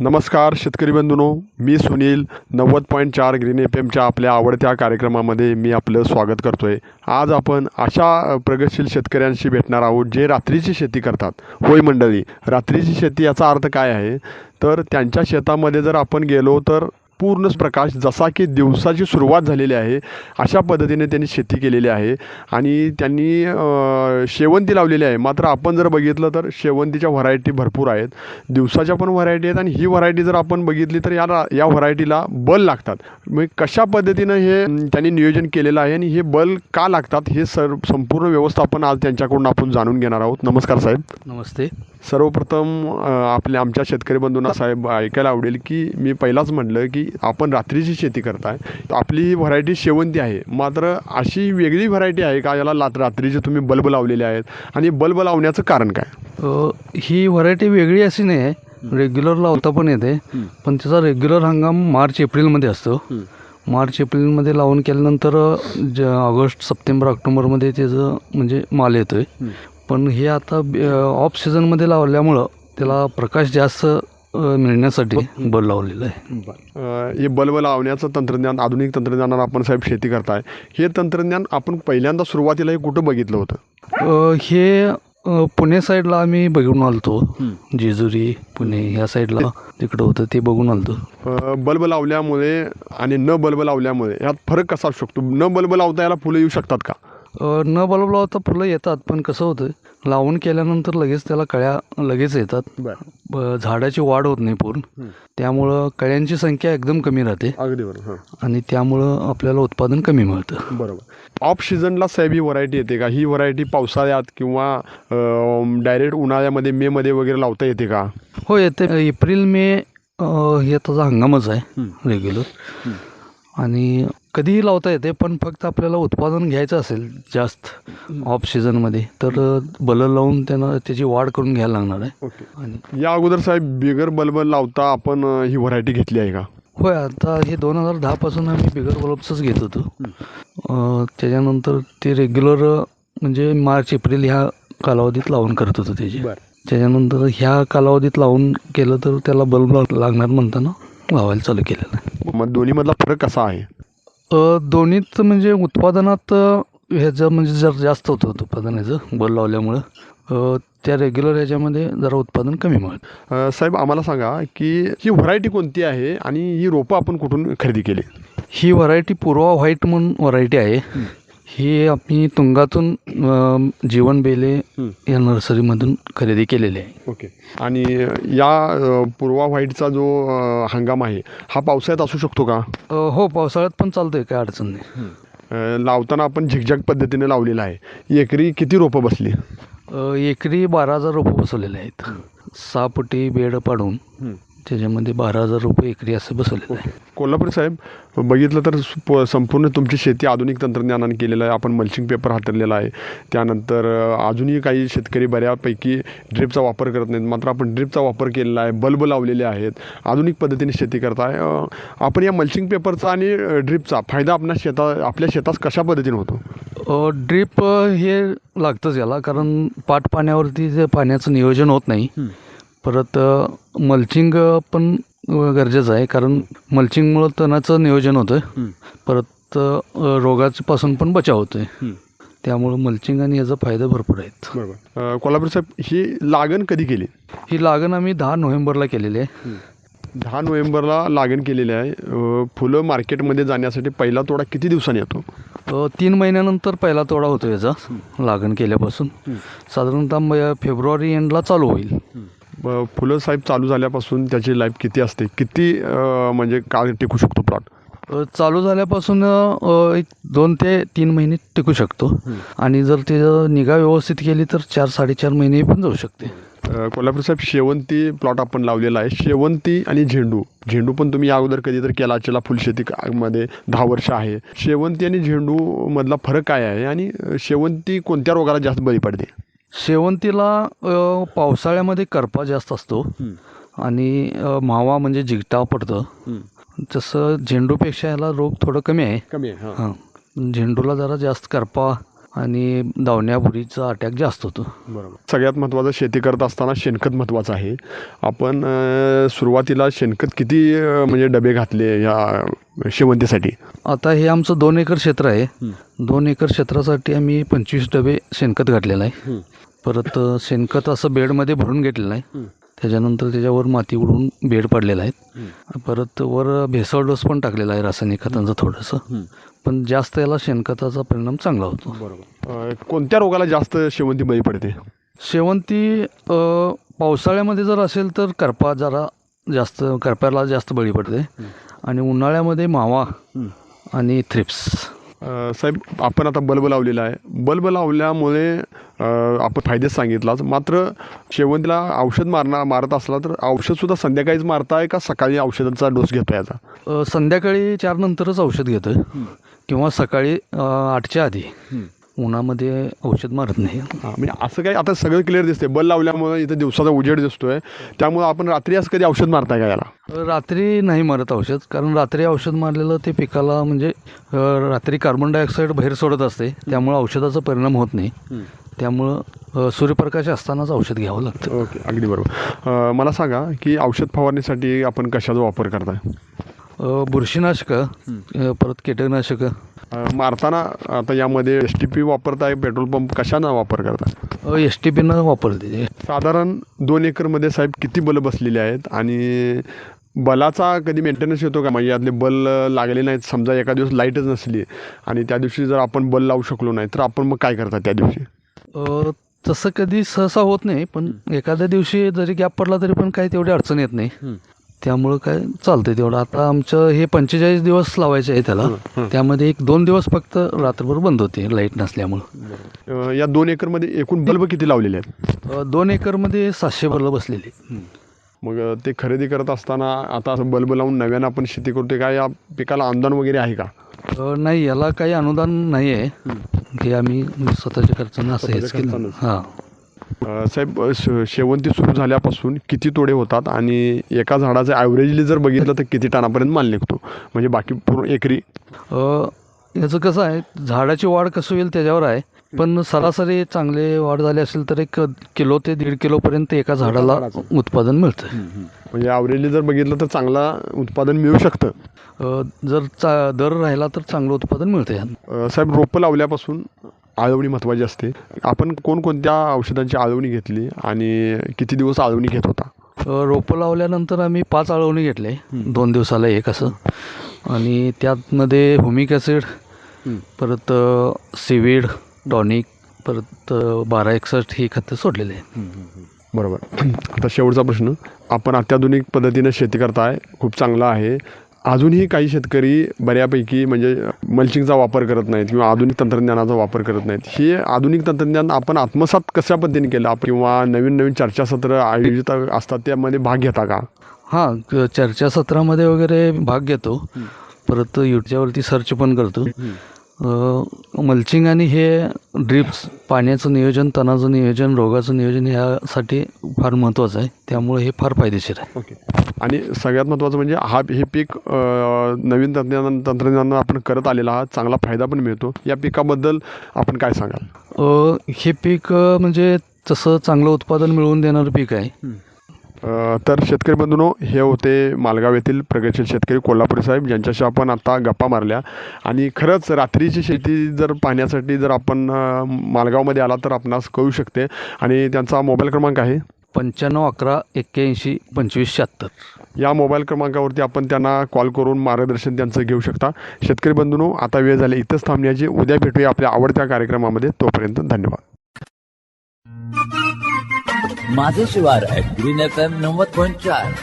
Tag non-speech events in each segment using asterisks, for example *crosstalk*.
नमस्कार शेतकरी बंधूनो मी सुनील नव्वद पॉईंट चार ग्रीन एफ एमच्या आपल्या आवडत्या कार्यक्रमामध्ये मी आपलं स्वागत करतो आहे आज आपण अशा प्रगतशील शेतकऱ्यांशी भेटणार आहोत जे रात्रीची शेती करतात. होय मंडळी रात्रीची शेती याचा अर्थ काय आहे? तर त्यांच्या शेतामध्ये जर आपण गेलो तर पूर्ण प्रकाश जसा की दिवसाची सुरुवात झालेली आहे अशा पद्धतीने त्यांनी शेती केलेली आहे. आणि त्यांनी शेवंती लावलेली आहे. मात्र आपण जर बघितलं तर शेवंतीच्या व्हरायटी भरपूर आहेत. दिवसाच्या पण व्हरायटी आहेत आणि ही व्हरायटी जर आपण बघितली तर याला या व्हरायटीला बल लागतात. मग कशा पद्धतीनं हे त्यांनी नियोजन केलेलं आहे आणि हे बल का लागतात हे सर संपूर्ण व्यवस्थापन आज त्यांच्याकडून आपण जाणून घेणार आहोत. नमस्कार साहेब. नमस्ते. सर्वप्रथम आपल्या आमच्या शेतकरी बंधूंना साहेब ऐकायला आवडेल की मी पहिलाच म्हटलं की आपण रात्रीची शेती करताय. तर आपली व्हरायटी शेवंती आहे. मात्र अशी वेगळी व्हरायटी आहे का याला लात रात्रीचे तुम्ही बल्ब लावलेले आहेत? आणि बल्ब लावण्याचं कारण काय? ही व्हरायटी वेगळी अशी नाही आहे. रेग्युलर लावता पण येते. पण त्याचा रेग्युलर हंगाम मार्च एप्रिलमध्ये असतो. मार्च एप्रिलमध्ये लावून केल्यानंतर ज ऑगस्ट सप्टेंबर ऑक्टोबरमध्ये त्याचं म्हणजे माल येतो आहे पण हे आता ऑफ सीझनमध्ये लावल्यामुळं त्याला प्रकाश जास्त मिळण्यासाठी बल लावलेलं आहे. हे बल्ब लावण्याचं तंत्रज्ञान आधुनिक तंत्रज्ञानानं आपण साहेब शेती करताय. हे तंत्रज्ञान आपण पहिल्यांदा सुरुवातीला हे कुठं बघितलं होतं? हे पुणे साईडला आम्ही बघून आलतो. जेजुरी पुणे ह्या साईडला तिकडं होतं ते बघून आलतो. बल्ब लावल्यामुळे आणि न बल्ब लावल्यामुळे यात फरक कसा असू शकतो? न बल्ब लावता याला फुलं येऊ शकतात का? न बल्ब लावता फुलं येतात पण कसं होतं लावून केल्यानंतर लगेच त्याला कळ्या लगेच येतात. झाडाची वाढ होत नाही पूर्ण. त्यामुळं कळ्यांची संख्या एकदम कमी राहते. अगदी बरोबर आणि त्यामुळं आपल्याला उत्पादन कमी मिळतं. बरोबर. ऑफ सीझनला साहेब ही व्हरायटी येते का? ही व्हरायटी पावसाळ्यात किंवा डायरेक्ट उन्हाळ्यामध्ये मेमध्ये वगैरे लावता येते का? हो येते. एप्रिल मे हे त्याचा हंगामच आहे रेग्युलर. आणि कधीही लावता येते पण फक्त आपल्याला उत्पादन घ्यायचं असेल जास्त ऑफ सीझनमध्ये तर बलं लावून त्यांना त्याची वाढ करून घ्यायला लागणार आहे. ओके. आणि या अगोदर साहेब बिगर बल्ब लावता आपण अ, ही व्हरायटी घेतली आहे का? होय आता हे दोन हजार दहापासून आम्ही बिगर बल्बचंच घेत होतो. अं, त्याच्यानंतर ते रेग्युलर म्हणजे मार्च एप्रिल ह्या कालावधीत लावून करत होतो त्याची. त्याच्यानंतर ह्या कालावधीत लावून केलं तर त्याला बल्ब लाग- लागणार म्हणताना लावायला चालू केलेलं आहे. मग दोन्हीमधला फरक कसा आहे? दोन्हीत म्हणजे उत्पादनात ह्याचं म्हणजे जर जास्त होतं उत्पादन ह्याचं बल्ब लावल्यामुळं त्या रेग्युलर ह्याच्यामध्ये जरा उत्पादन कमी मिळतं साहेब आम्हाला सांगा की ही व्हरायटी कोणती आहे आणि ही रोपं आपण कुठून खरेदी केली? ही व्हरायटी पूर्वा व्हाईट म्हणून व्हरायटी आहे. ही आम्ही तुंगातून अं, जीवन बेले या नर्सरीमधून खरेदी केलेली आहे. ओके. आणि या अ, पूर्वा व्हाईटचा जो अ, हंगाम आहे हा पावसाळ्यात असू शकतो का? अं, हो पावसाळ्यात पण चालतंय काय अडचण नाही. अ, लावताना आपण झिकझॅक पद्धतीने लावलेला आहे. एकरी किती रोपं बसली? अं, एकरी बारा हजार रुपये बसवलेले आहेत. सहा पटी बेड पाडून त्याच्यामध्ये बारा हजार रुपये एकरी असं बसवलेलं आहे. कोल्हापूर साहेब बघितलं तर प- संपूर्ण तुमची शेती आधुनिक तंत्रज्ञानाने केलेलं आहे. आपण मल्चिंग पेपर हातरलेला आहे. त्यानंतर अजूनही काही शेतकरी बऱ्यापैकी ड्रिपचा वापर करत नाहीत. मात्र आपण ड्रिपचा वापर केलेला आहे. बल्ब लावलेले आहेत. आधुनिक पद्धतीने शेती करताय. अ, आपण या मल्चिंग पेपरचा आणि ड्रिपचा फायदा आपल्या शेता आपल्या शेतास कशा पद्धतीने होतो? ड्रीप हे लागतंच याला. कारण पाट पाण्यावरती जे पाण्याचं नियोजन होत नाही परत मल्चिंग पण गरजेचं आहे. कारण मल्चिंगमुळं तणाचं नियोजन होतं परत रोगापासून पण बचाव होतोय. त्यामुळं मल्चिंग आणि याचा फायदा भरपूर आहेत. बरोबर. कोल्हापूर साहेब ही लागण कधी केली? ही लागण आम्ही दहा नोव्हेंबरला केलेली आहे. दहा नोव्हेंबरला लागण केलेली आहे. फुलं मार्केटमध्ये जाण्यासाठी पहिला तोडा किती दिवसांनी येतो? तीन महिन्यानंतर पहिला तोडा होतो याचा. लागण केल्यापासून. साधारणतः फेब्रुवारी एंडला चालू होईल. फुलं साहेब चालू झाल्यापासून त्याची लाईफ किती असते? किती म्हणजे काळ टिकू शकतो प्लॉट चालू झाल्यापासून एक दोन ते तीन महिने टिकू शकतो. आणि जर ते निगा व्यवस्थित केली तर चार साडेचार महिने पण जाऊ शकते. कोल्हापूर साहेब शेवंती प्लॉट आपण लावलेला आहे. शेवंती आणि झेंडू. झेंडू पण तुम्ही या अगोदर कधी तर केला असेल फुलशेती का- मध्ये दहा वर्ष आहे. शेवंती आणि झेंडू मधला फरक काय आहे? आणि शेवंती कोणत्या रोगाला जास्त बळी पडते? शेवंतीला पावसाळ्यामध्ये करपा जास्त असतो. आणि मावा म्हणजे जिगटा पडतं. तसं झेंडूपेक्षा ह्याला रोग थोडं कमी आहे. कमी आहे हां. झेंडूला जरा जास्त करपा आणि दावण्याभुरीचा अटॅक जास्त होतो. बरोबर. सगळ्यात महत्त्वाचं शेती करत असताना शेणखत महत्त्वाचं आहे. आपण सुरुवातीला शेणखत किती म्हणजे डबे घातले या शेवंतीसाठी? आता हे आमचं दोन एकर क्षेत्र आहे. दोन एकर क्षेत्रासाठी आम्ही पंचवीस डबे शेणखत घातलेलं आहे. परत शेणखत असं बेडमध्ये भरून घेतलेलं आहे. त्याच्यानंतर त्याच्यावर माती उडून बेड पडलेला आहे. परत वर भेसळ डोस पण टाकलेला आहे रासायनिक खतांचं थोडंसं. पण जास्त याला शेणखताचा परिणाम चांगला होतो. अ, कोणत्या रोगाला जास्त शेवंती बळी पडते? शेवंती पावसाळ्यामध्ये जर असेल तर करपा जरा जास्त करप्याला जास्त बळी पडते. आणि उन्हाळ्यामध्ये मावा आणि थ्रिप्स. साहेब आपण आता बल्ब लावलेला आहे. बल्ब लावल्यामुळे आपण फायदेच सांगितलाच मात्र शेवंतीला औषध मारणार मारत असला तर औषधसुद्धा संध्याकाळीच मारताय का सकाळी औषधाचा डोस घेतो याचा संध्याकाळी चार नंतरच औषध घेतो किंवा सकाळी आठच्या आधी. उन्हामध्ये औषध मारत नाही. म्हणजे असं काही आता सगळं क्लिअर दिसते बल्ब लावल्यामुळे इथं दिवसाचा उजेड दिसतोय. त्यामुळे आपण रात्री असं कधी औषध मारताय का याला? रात्री नाही मारत औषध कारण रात्री औषध मारलेलं ते पिकाला म्हणजे रात्री कार्बन डायऑक्साईड बाहेर सोडत असते. त्यामुळं औषधाचा परिणाम होत नाही. त्यामुळं सूर्यप्रकाश असतानाच औषध घ्यावं लागतं. ओके अगदी बरोबर. मला सांगा की औषध फवारणीसाठी आपण कशाचा वापर करताय? बुरशीनाशकं परत कीटकनाशकं. मारताना आता यामध्ये एस टी पी वापरताय पेट्रोल पंप कशानं वापर करताय? एस टी पीनं वापरते साधारण दोन एकरमध्ये साहेब किती बल बसलेले आहेत? आणि बलाचा कधी मेंटेनन्स येतो का? म्हणजे यातले बल लागले नाहीत समजा एका दिवस लाईटच नसली आणि त्या दिवशी जर आपण बल लावू शकलो नाही तर आपण मग काय करता त्या दिवशी? तसं कधी सहसा होत नाही पण एखाद्या दिवशी जरी गॅप पडला तरी पण काही तेवढी अडचण येत नाही. त्यामुळं काय चालतंय तेवढं. आता आमचं हे पंचेचाळीस दिवस लावायचे आहे त्याला. त्यामध्ये एक दोन दिवस फक्त रात्रभर बंद होते लाइट नसल्यामुळं. अ, या दोन एकरमध्ये एकूण बल्ब किती लावलेले आहेत? अ, दोन एकरमध्ये सातशे बल्ब बसलेली. मग अ, ते खरेदी करत असताना आता असं बल्ब लावून नव्यानं आपण शेती करतोय का? या पिकाला अनुदान वगैरे आहे का? अ, नाही याला काही अनुदान नाही आहे हे आम्ही स्वतःच्या खर्चानं असं हेच केलं. हां. साहेब शेवंती सुरू झाल्यापासून किती तोडे होतात आणि एका झाडाचं ॲव्हरेजली जर बघितलं तर किती टनापर्यंत माल निघतो? म्हणजे बाकी पूर्ण एकरी? याचं कसं आहे झाडाची वाढ कसं होईल त्याच्यावर आहे. पण सरासरी चांगले वाढ झाली असेल तर एक किलो ते दीड किलोपर्यंत एका झाडाला उत्पादन मिळतं. म्हणजे ॲव्हरेजली जर बघितलं तर चांगला उत्पादन मिळू शकतं. जर चा दर राहिला तर चांगलं उत्पादन मिळतं साहेब रोपं लावल्यापासून आळवणी महत्त्वाची असते. आपण कोणकोणत्या औषधांची आळवणी घेतली आणि किती दिवस आळवणी घेत होता? रोपं लावल्यानंतर आम्ही पाच आळवणी घेतले. दोन दिवसाला एक असं. आणि त्यातमध्ये हुमिक ॲसिड परत सिविड टॉनिक परत बारा एकसष्ट ही खतं सोडलेले. आहे बरोबर. *clears throat* आता शेवटचा प्रश्न. आपण अत्याधुनिक पद्धतीनं शेती करताय. खूप चांगला आहे. अजूनही काही शेतकरी बऱ्यापैकी म्हणजे मल्चिंगचा वापर करत नाहीत किंवा आधुनिक तंत्रज्ञानाचा वापर करत नाहीत. हे आधुनिक तंत्रज्ञान आपण आत्मसात कशा पद्धतीने केलं? आपण किंवा नवीन नवीन चर्चासत्र आयोजित असतात त्यामध्ये भाग घेता का? हां चर्चासत्रामध्ये वगैरे भाग घेतो. परत यूट्यूबवरती सर्च पण करतो. मल्चिंग आणि हे ड्रिप्स पाण्याचं नियोजन तणाचं नियोजन रोगाचं नियोजन ह्यासाठी फार महत्त्वाचं आहे. त्यामुळे हे फार फायदेशीर आहे. ओके. आणि सगळ्यात महत्त्वाचं म्हणजे हा हे पीक नवीन तंत्रज्ञान तंत्रज्ञानानं आपण करत आलेला आहात चांगला फायदा पण मिळतो. या पिकाबद्दल आपण काय सांगाल? अ, हे पीक म्हणजे तसं चांगलं उत्पादन मिळवून देणारं पीक आहे. तर शेतकरी बंधूंनो हे होते मालगाव येथील प्रगतशील शेतकरी कोल्हापुरी साहेब ज्यांच्याशी आपण आता गप्पा मारल्या. आणि खरंच रात्रीची शेती जर पाहण्यासाठी जर आपण मालगावमध्ये आला तर आपणास कळू शकते. आणि त्यांचा मोबाईल क्रमांक आहे? पंच्याण्णव अकरा एक्क्याऐंशी पंचवीस शहात्तर. या मोबाईल क्रमांकावरती आपण त्यांना कॉल करून मार्गदर्शन त्यांचं घेऊ शकता. शेतकरी बंधूंनो आता वेळ झाली इथंच थांबण्याची. उद्या भेटूया आपल्या आवडत्या कार्यक्रमामध्ये. तोपर्यंत धन्यवाद. माझं शिवार ग्रीन एफ एम नव्वद पॉईंट चार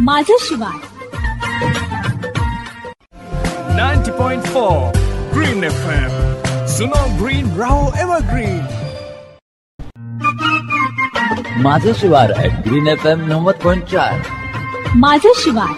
माझं शिवार 90.4 Green FM. Suno Green Raho Evergreen. माझं शिवार आहे ग्रीन एफ एम नव्वद पॉईंट चार माझं शिवार